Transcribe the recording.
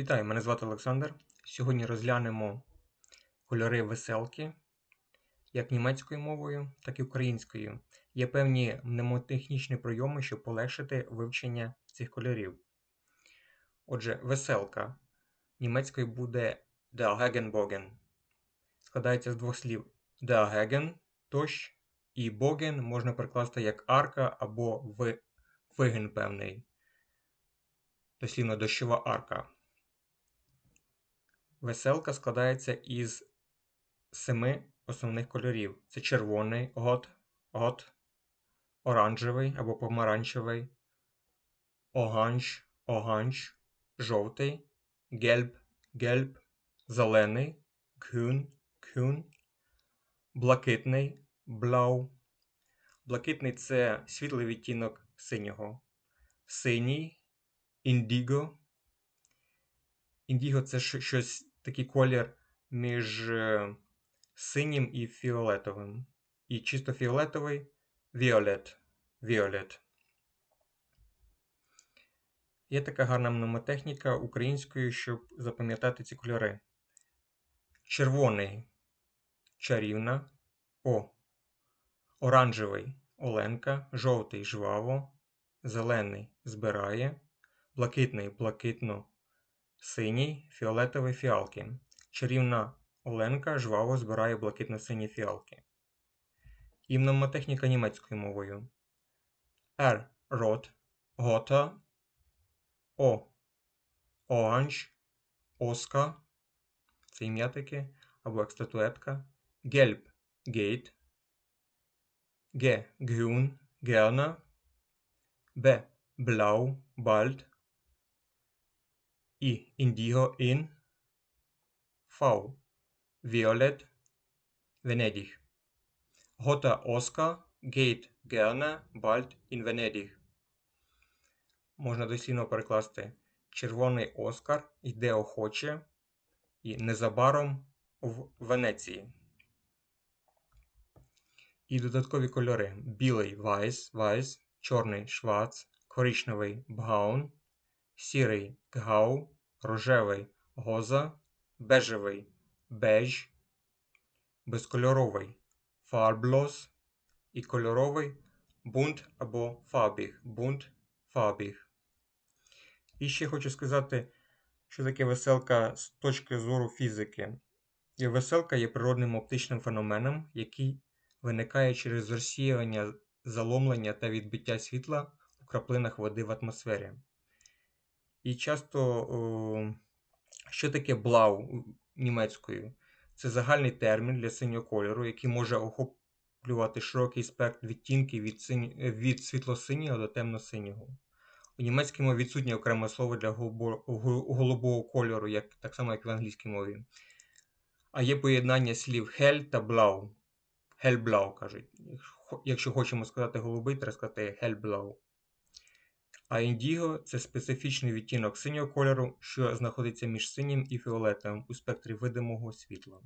Вітаю, мене звати Олександр. Сьогодні розглянемо кольори веселки як німецькою мовою, так і українською. Є певні мнемотехнічні прийоми, щоб полегшити вивчення цих кольорів. Отже, веселка німецькою буде Der. Складається з двох слів Der Regen – дощ, і Bogen можна перекласти як арка або ви- вигин певний. Дослівно дощова арка. Веселка складається із семи основних кольорів: це червоний гот, гот, оранжевий або помаранчевий, оганж, оганж, жовтий, гельб, гельб, зелений, кюн, кюн, блакитний, блау. Блакитний це світлий відтінок синього, синій, індіго. Індіго це щось такий колір між е, синім і фіолетовим. І чисто фіолетовий віолет. Віолет. Є така гарна мнемотехніка українською, щоб запам'ятати ці кольори. Червоний чарівна. О. Оранжевий Оленка, жовтий жваво, зелений збирає, блакитний блакитно синій, фіолетовий фіалки. Чарівна Оленка жваво збирає блакитно-сині фіалки. І мнемотехніка німецькою мовою. R. Рот, гота, О. Оранж, оска, це ім'я таке, або як статуетка, гельб, гейт, Г. Grün, gerne, Б. Blau, bald, І. Indigo, in, V. Violet, Venedig. Гота Оска, Гейт gerne, bald in Venedig. Можна дослівно перекласти Червоний Оскар йде охоче і незабаром в Венеції. І додаткові кольори: білий Weiß, Weiß, чорний Schwarz, коричневий Braun, сірий Grau, рожевий Rosa, бежевий Beige, безкольоровий Farblos і кольоровий Bunt або Farbig, Bunt, Farbig. І ще хочу сказати, що таке веселка з точки зору фізики. І Веселка є природним оптичним феноменом, який виникає через розсіювання, заломлення та відбиття світла у краплинах води в атмосфері. І часто, що таке блау німецькою? Це загальний термін для синього кольору, який може охоплювати широкий спектр відтінків від, синь... від світло-синього до темно-синього. У німецькій мові відсутнє окреме слово для голубо- голубого кольору, як, так само як в англійській мові. А є поєднання слів hell та blau. Hellblau кажуть. Якщо хочемо сказати голубий, треба сказати hellblau. А індіго це специфічний відтінок синього кольору, що знаходиться між синім і фіолетовим у спектрі видимого світла.